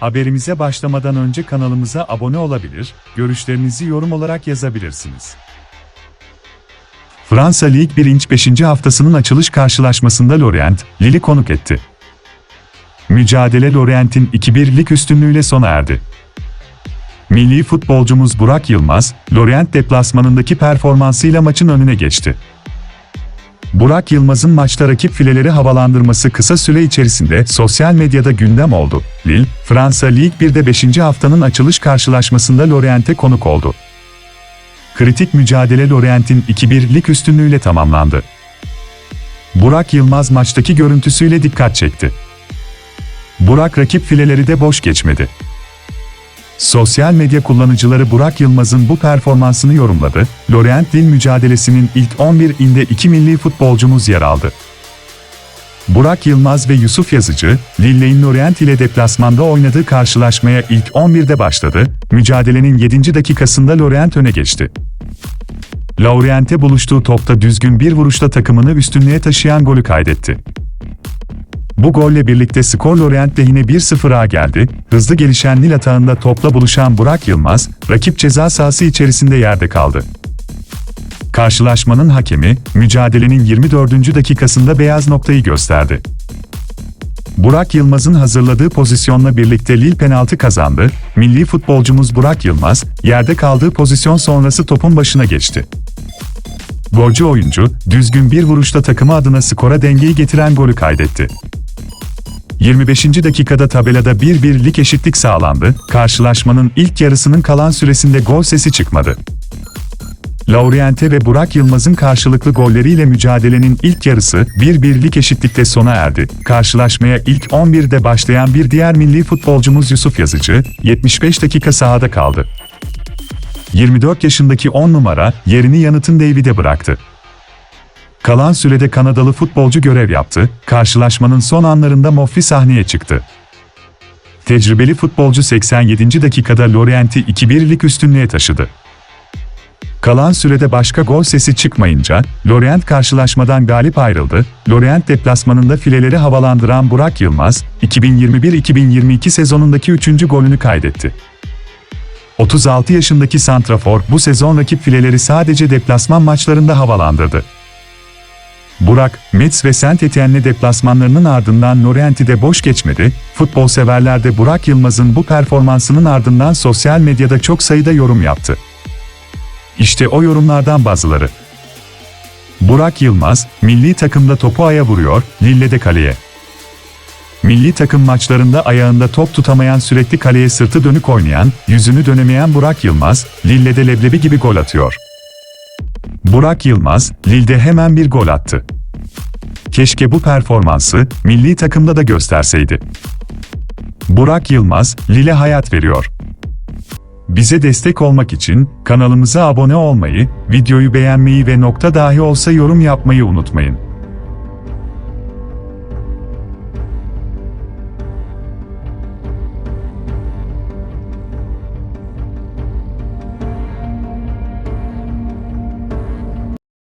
Haberimize başlamadan önce kanalımıza abone olabilir, görüşlerinizi yorum olarak yazabilirsiniz. Fransa Lig 1. inç 5. haftasının açılış karşılaşmasında Lorient, Lille'i konuk etti. Mücadele Lorient'in 2-1 lig üstünlüğüyle sona erdi. Milli futbolcumuz Burak Yılmaz, Lorient deplasmanındaki performansıyla maçın önüne geçti. Burak Yılmaz'ın maçta rakip fileleri havalandırması kısa süre içerisinde sosyal medyada gündem oldu. Lille, Fransa Lig 1'de 5. haftanın açılış karşılaşmasında Lorient'e konuk oldu. Kritik mücadele Lorient'in 2-1 lig üstünlüğüyle tamamlandı. Burak Yılmaz maçtaki görüntüsüyle dikkat çekti. Burak rakip fileleri de boş geçmedi. Sosyal medya kullanıcıları Burak Yılmaz'ın bu performansını yorumladı. Lorient Lille mücadelesinin ilk 11'inde iki milli futbolcumuz yer aldı. Burak Yılmaz ve Yusuf Yazıcı, Lille'in Lorient ile deplasmanda oynadığı karşılaşmaya ilk 11'de başladı. Mücadelenin 7. dakikasında Lorient öne geçti. Lorient'e buluştuğu topta düzgün bir vuruşla takımını üstünlüğe taşıyan golü kaydetti. Bu golle birlikte skor Lorient lehine 1-0'a geldi. Hızlı gelişen Nil atağında topla buluşan Burak Yılmaz, rakip ceza sahası içerisinde yerde kaldı. Karşılaşmanın hakemi, mücadelenin 24. dakikasında beyaz noktayı gösterdi. Burak Yılmaz'ın hazırladığı pozisyonla birlikte Lille penaltı kazandı. Milli futbolcumuz Burak Yılmaz, yerde kaldığı pozisyon sonrası topun başına geçti. Golcü oyuncu, düzgün bir vuruşla takımı adına skora dengeyi getiren golü kaydetti. 25. dakikada tabelada 1-1 lig eşitlik sağlandı. Karşılaşmanın ilk yarısının kalan süresinde gol sesi çıkmadı. Lauriente ve Burak Yılmaz'ın karşılıklı golleriyle mücadelenin ilk yarısı 1-1 lig eşitlikte sona erdi. Karşılaşmaya ilk 11'de başlayan bir diğer milli futbolcumuz Yusuf Yazıcı, 75 dakika sahada kaldı. 24 yaşındaki 10 numara yerini yanıtın David'e bıraktı. Kalan sürede Kanadalı futbolcu görev yaptı, karşılaşmanın son anlarında Moffi sahneye çıktı. Tecrübeli futbolcu 87. dakikada Lorient'i 2-1'lik üstünlüğe taşıdı. Kalan sürede başka gol sesi çıkmayınca, Lorient karşılaşmadan galip ayrıldı. Lorient deplasmanında fileleri havalandıran Burak Yılmaz, 2021-2022 sezonundaki 3. golünü kaydetti. 36 yaşındaki Santrafor bu sezon rakip fileleri sadece deplasman maçlarında havalandırdı. Burak, Metz ve Saint Etienne'le deplasmanlarının ardından Lorient'i de boş geçmedi. Futbol severler de Burak Yılmaz'ın bu performansının ardından sosyal medyada çok sayıda yorum yaptı. İşte o yorumlardan bazıları. Burak Yılmaz, milli takımda topu aya vuruyor, Lille'de kaleye. Milli takım maçlarında ayağında top tutamayan sürekli kaleye sırtı dönük oynayan, yüzünü dönemeyen Burak Yılmaz, Lille'de leblebi gibi gol atıyor. Burak Yılmaz, Lille'de hemen bir gol attı. Keşke bu performansı milli takımda da gösterseydi. Burak Yılmaz, Lille hayat veriyor. Bize destek olmak için kanalımıza abone olmayı, videoyu beğenmeyi ve nokta dahi olsa yorum yapmayı unutmayın.